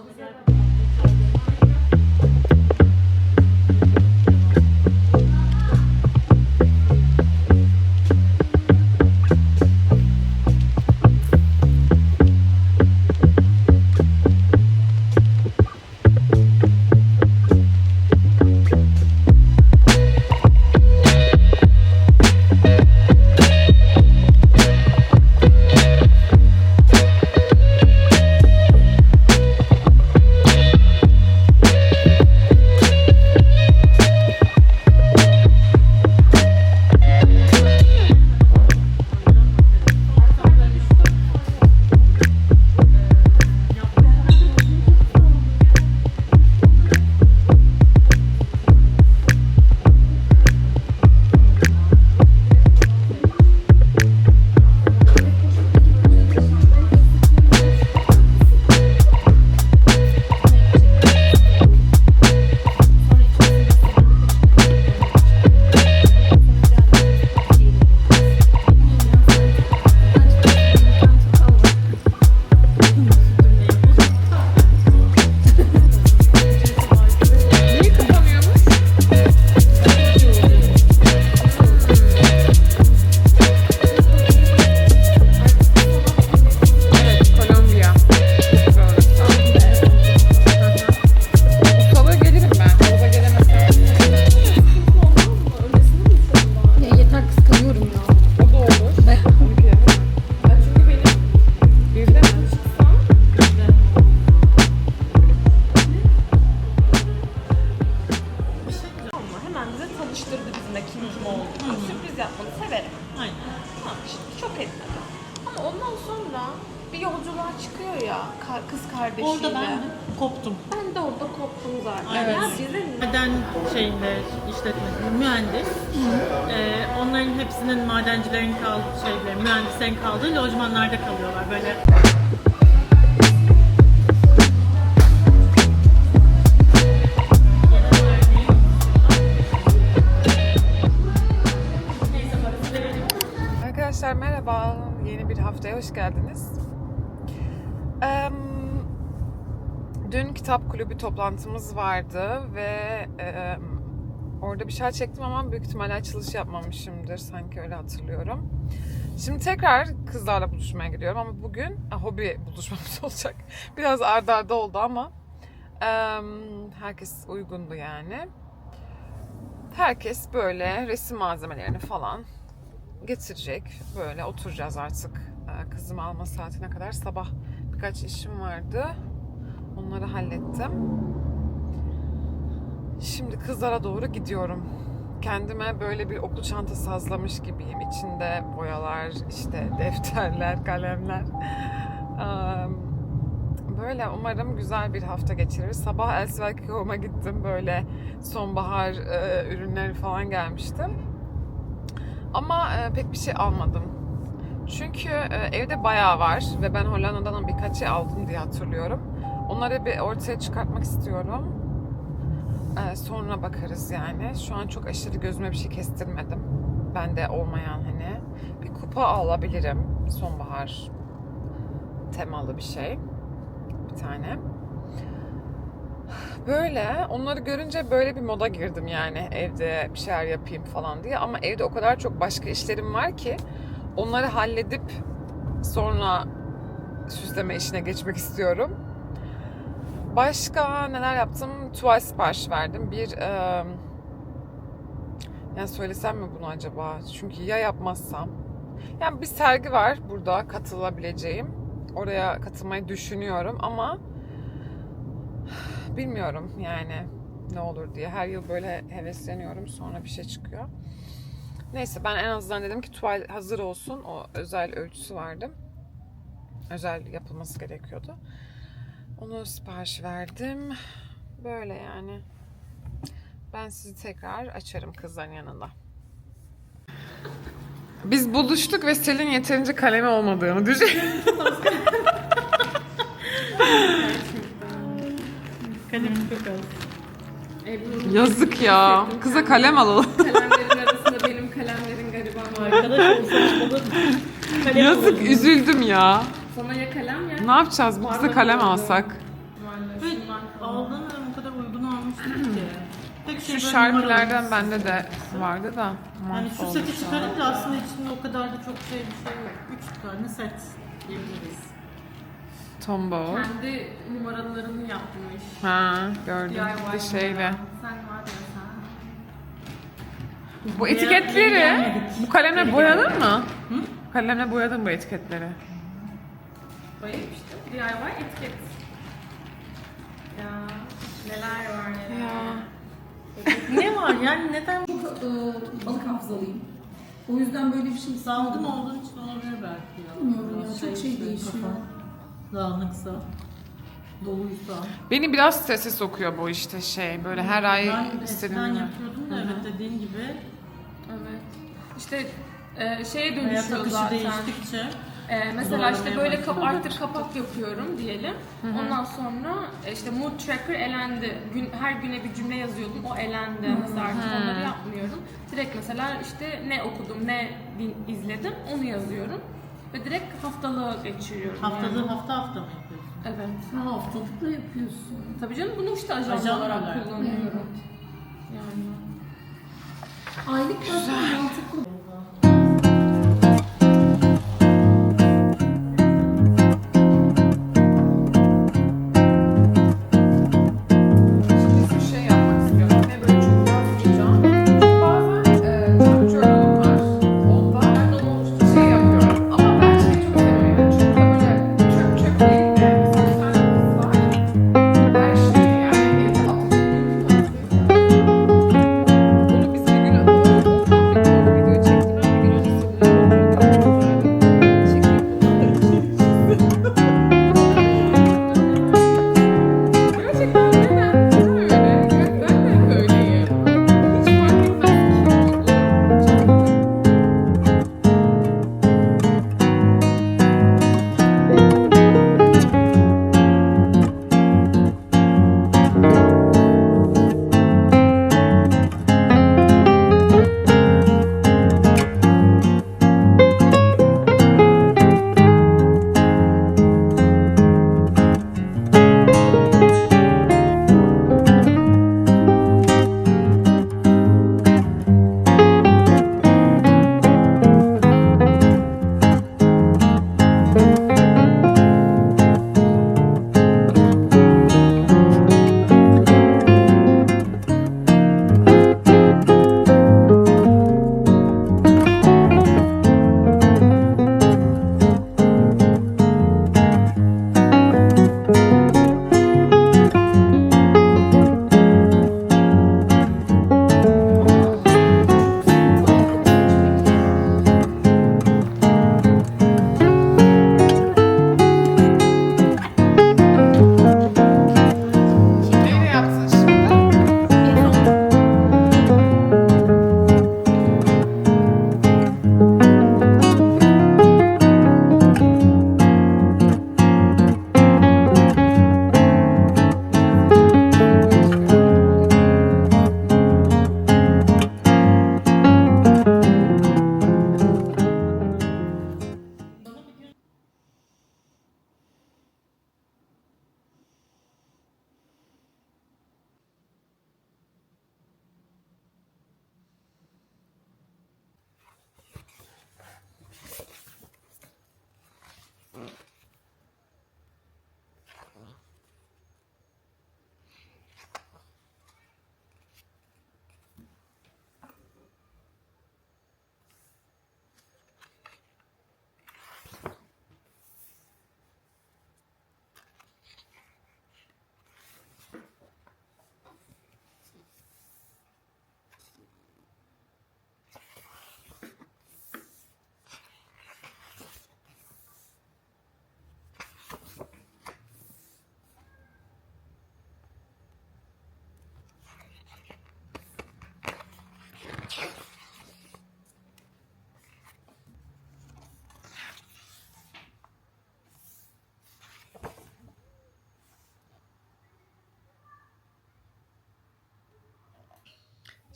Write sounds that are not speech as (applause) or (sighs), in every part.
Come on. Hoş geldiniz. Dün kitap kulübü toplantımız vardı ve orada bir şey çektim ama büyük ihtimalle açılış yapmamışımdır. Sanki öyle hatırlıyorum. Şimdi tekrar kızlarla buluşmaya gidiyorum ama bugün hobi buluşmamız (laughs) olacak. Biraz ardarda arda oldu ama herkes uygundu yani. Herkes böyle resim malzemelerini falan getirecek. Böyle oturacağız artık. Ee, Kızımı alma saatine kadar sabah birkaç işim vardı. Onları hallettim. Şimdi kızlara doğru gidiyorum. Kendime böyle bir okul çantası hazırlamış gibiyim. İçinde boyalar, işte (laughs) defterler, kalemler. Böyle umarım güzel bir hafta geçirir. Sabah Elsewek Home'a gittim. Böyle sonbahar e, ürünleri falan gelmiştim. Ama e, pek bir şey almadım. Çünkü e, evde bayağı var ve ben Hollanda'dan birkaç şey aldım diye hatırlıyorum. Onları bir ortaya çıkartmak istiyorum. E, sonra bakarız yani. Şu an çok aşırı gözüme bir şey kestirmedim. Bende olmayan hani. Bir kupa alabilirim. Sonbahar temalı bir şey. Bir tane. Böyle onları görünce böyle bir moda girdim yani evde bir şeyler yapayım falan diye ama evde o kadar çok başka işlerim var ki onları halledip sonra süsleme işine geçmek istiyorum. Başka neler yaptım? Tuval sipariş verdim. Bir e, yani söylesem mi bunu acaba? Çünkü ya yapmazsam. Yani bir sergi var burada katılabileceğim. Oraya katılmayı düşünüyorum ama (sighs) bilmiyorum yani ne olur diye. Her yıl böyle hevesleniyorum sonra bir şey çıkıyor. Neyse ben en azından dedim ki tuval hazır olsun. O özel ölçüsü vardı. Özel yapılması gerekiyordu. Onu sipariş verdim. Böyle yani. Ben sizi tekrar açarım kızların yanında. Biz buluştuk ve Selin yeterince kalemi olmadığını düşün. Kalem çok az. Yazık ya. Kıza kalem alalım. (laughs) Arkadaş olsa olur. Kalem Yazık olur. üzüldüm ya. Sana ya kalem ya Ne yapacağız? Biz de kalem alsak. maalesef. aldığım dönem o kadar uygun almıştım ki. Tek şey Şu böyle şarkılardan numaralı. bende de vardı da. Yani şu seti ya. çıkarınca aslında içinde o kadar da çok şey bir şey yok. Üç tane set diyebiliriz. Tombow. Kendi numaralarını yapmış. Ha gördüm. DIY Bir şeyle. numara. Sen var ya sen. Bu Boya- etiketleri beğenmedik. bu kalemle boyadın mı? Kalemle boyadın bu etiketleri. Bayıp işte. DIY etiket. Ya neler var neler. Ya. ne var yani neden e, balık hafızalıyım. O yüzden böyle bir şey salgın olduğun için olabilir belki ya. Bilmiyorum ya, çok şey işte, değişiyor. Dağınıksa, doluysa. Beni biraz strese sokuyor bu işte şey. Böyle her ay ben istediğim eskiden yapıyordum da evet dediğin gibi Evet. İşte e, şeye hayat dönüşüyor akışı zaten. değiştikçe E, mesela işte böyle kap, artık kapak yapıyorum diyelim. Ondan sonra e, işte mood tracker elendi. Gün, her güne bir cümle yazıyordum. O elendi. Mesela artık onları yapmıyorum. Direkt mesela işte ne okudum, ne din, izledim onu yazıyorum. Ve direkt haftalığa geçiriyorum. haftalığı yani. hafta hafta mı? Evet. Ha, haftalıkla yapıyorsun. Tabii canım bunu işte ajan, Ajan olarak olarak. kullanıyorum. Yani. Aylık başka mantıklı.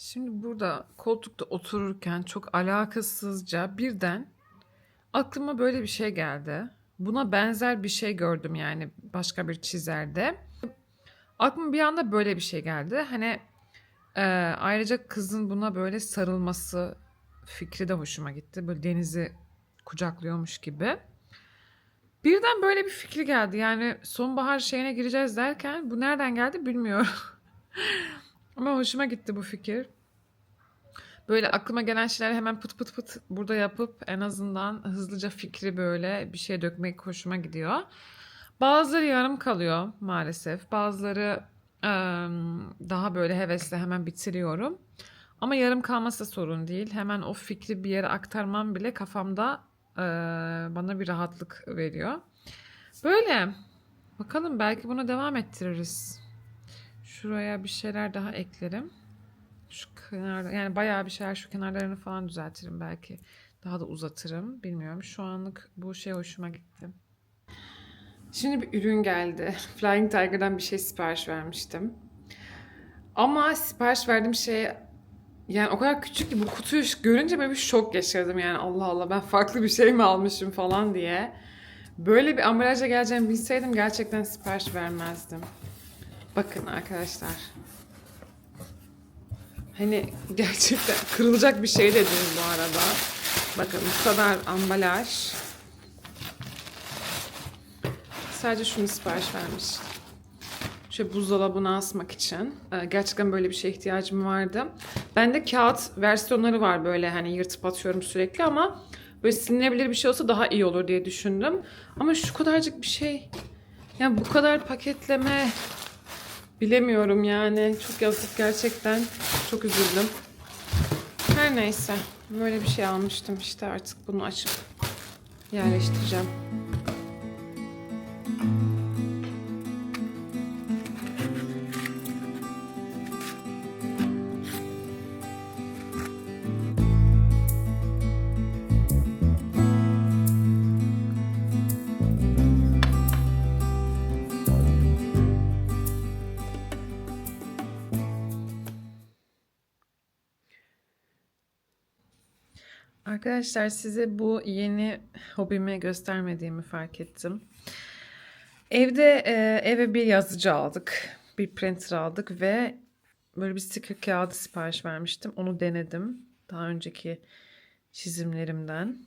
Şimdi burada koltukta otururken çok alakasızca birden aklıma böyle bir şey geldi. Buna benzer bir şey gördüm yani başka bir çizerde. Aklıma bir anda böyle bir şey geldi. Hani e, ayrıca kızın buna böyle sarılması fikri de hoşuma gitti. Böyle denizi kucaklıyormuş gibi. Birden böyle bir fikri geldi. Yani sonbahar şeyine gireceğiz derken bu nereden geldi bilmiyorum. (laughs) Ama hoşuma gitti bu fikir. Böyle aklıma gelen şeyler hemen pıt pıt pıt burada yapıp en azından hızlıca fikri böyle bir şey dökmek hoşuma gidiyor. Bazıları yarım kalıyor maalesef. Bazıları daha böyle hevesle hemen bitiriyorum. Ama yarım kalması sorun değil. Hemen o fikri bir yere aktarmam bile kafamda bana bir rahatlık veriyor. Böyle. Bakalım belki bunu devam ettiririz. Şuraya bir şeyler daha eklerim. Şu kenarda yani bayağı bir şeyler şu kenarlarını falan düzeltirim belki. Daha da uzatırım. Bilmiyorum. Şu anlık bu şey hoşuma gitti. Şimdi bir ürün geldi. (laughs) Flying Tiger'dan bir şey sipariş vermiştim. Ama sipariş verdiğim şey yani o kadar küçük ki bu kutuyu görünce böyle bir şok yaşadım yani Allah Allah ben farklı bir şey mi almışım falan diye. Böyle bir ambalajla geleceğini bilseydim gerçekten sipariş vermezdim. Bakın arkadaşlar. Hani gerçekten kırılacak bir şey de değil bu arada. Bakın bu kadar ambalaj. Sadece şunu sipariş vermiş. Şöyle buzdolabına asmak için. Ee, Gerçekten böyle bir şeye ihtiyacım vardı. Bende kağıt versiyonları var böyle hani yırtıp atıyorum sürekli ama böyle silinebilir bir şey olsa daha iyi olur diye düşündüm. Ama şu kadarcık bir şey. Yani bu kadar paketleme bilemiyorum yani. Çok yazık gerçekten. Çok üzüldüm. Her neyse. Böyle bir şey almıştım işte artık bunu açıp yerleştireceğim. Arkadaşlar size bu yeni hobimi göstermediğimi fark ettim. Evde e, eve bir yazıcı aldık. Bir printer aldık ve böyle bir sticker kağıdı sipariş vermiştim. Onu denedim. Daha önceki çizimlerimden.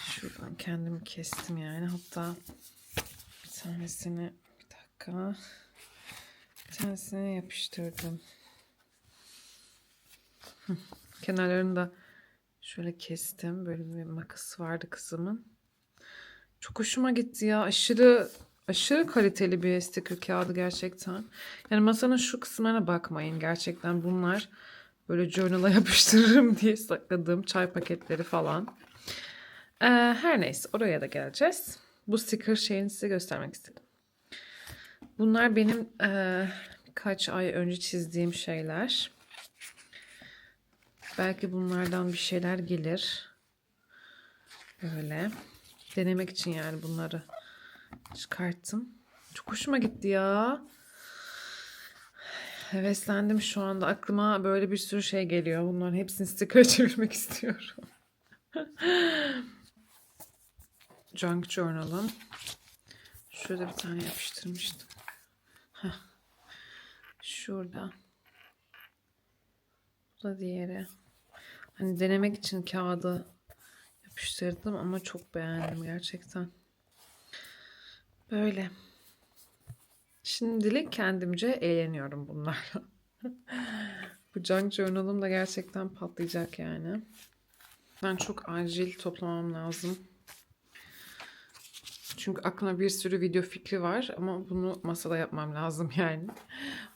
Şuradan kendimi kestim yani. Hatta bir tanesini bir dakika. Bir tanesini yapıştırdım. Kenarlarını da Şöyle kestim. Böyle bir makası vardı kızımın. Çok hoşuma gitti ya. Aşırı aşırı kaliteli bir sticker kağıdı gerçekten. Yani masanın şu kısımlarına bakmayın. Gerçekten bunlar böyle journal'a (laughs) yapıştırırım diye sakladığım çay paketleri falan. Ee, her neyse oraya da geleceğiz. Bu sticker şeyini size göstermek istedim. Bunlar benim eee, birkaç ay önce çizdiğim şeyler. Belki bunlardan bir şeyler gelir. Böyle. Denemek için yani bunları çıkarttım. Çok hoşuma gitti ya. Heveslendim şu anda. Aklıma böyle bir sürü şey geliyor. Bunların hepsini sticker (laughs) çevirmek istiyorum. Junk Journal'ım. Şurada bir tane yapıştırmıştım. Heh. Şurada. Bu da diğeri. Hani denemek için kağıdı yapıştırdım ama çok beğendim gerçekten. Böyle. Şimdilik kendimce eğleniyorum bunlarla. (laughs) Bu junk journal'ım da gerçekten patlayacak yani. Ben çok acil toplamam lazım. Çünkü aklımda bir sürü video fikri var ama bunu masada yapmam lazım yani.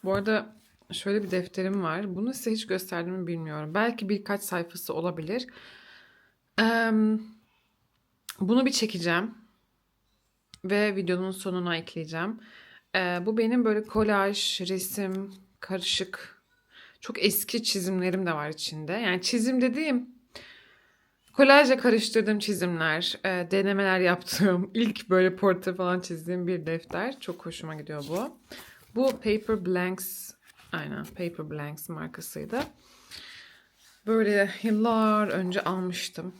Bu arada şöyle bir defterim var. Bunu size hiç gösterdim mi bilmiyorum. Belki birkaç sayfası olabilir. Bunu bir çekeceğim. Ve videonun sonuna ekleyeceğim. Eee, bu benim böyle kolaj, resim, karışık, çok eski çizimlerim de var içinde. Yani çizim dediğim kolajla karıştırdığım çizimler, eee, denemeler yaptığım, (laughs) ilk böyle portre falan çizdiğim bir defter. Çok hoşuma gidiyor bu. Bu Paper Blanks Aynen Paper Blanks markasıydı. Böyle yıllar önce almıştım.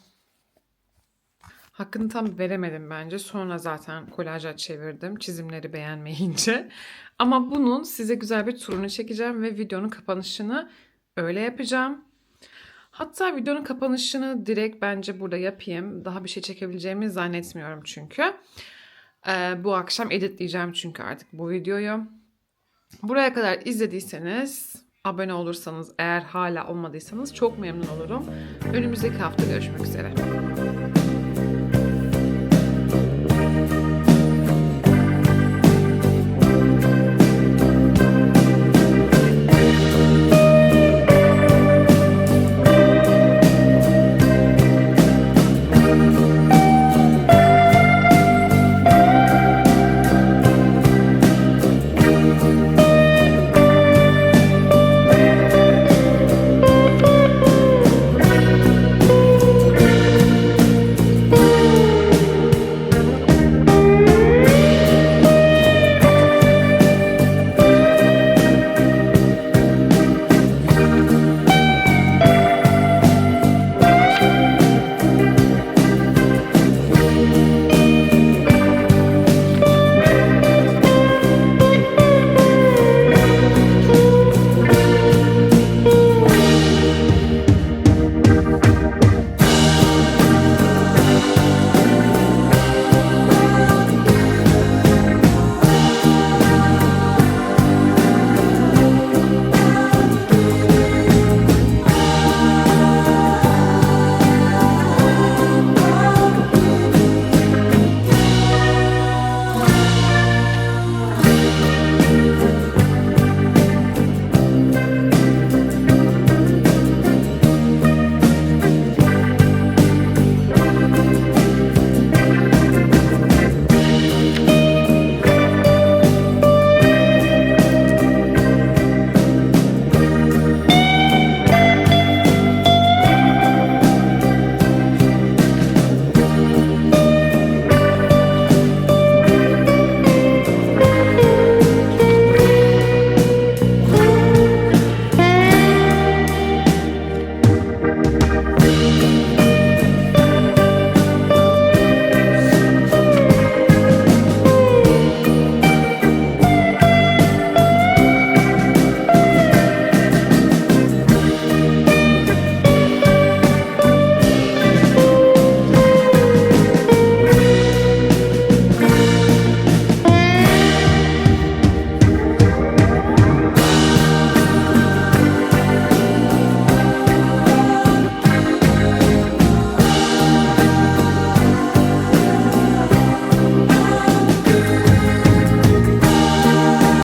Hakkını tam veremedim bence. Sonra zaten kolaja çevirdim çizimleri beğenmeyince. (laughs) Ama bunun size güzel bir turunu çekeceğim ve videonun kapanışını öyle yapacağım. Hatta videonun kapanışını direkt bence burada yapayım. Daha bir şey çekebileceğimi zannetmiyorum çünkü. Ee, bu akşam editleyeceğim çünkü artık bu videoyu. Buraya kadar izlediyseniz, abone olursanız eğer hala olmadıysanız çok memnun olurum. Önümüzdeki hafta görüşmek üzere.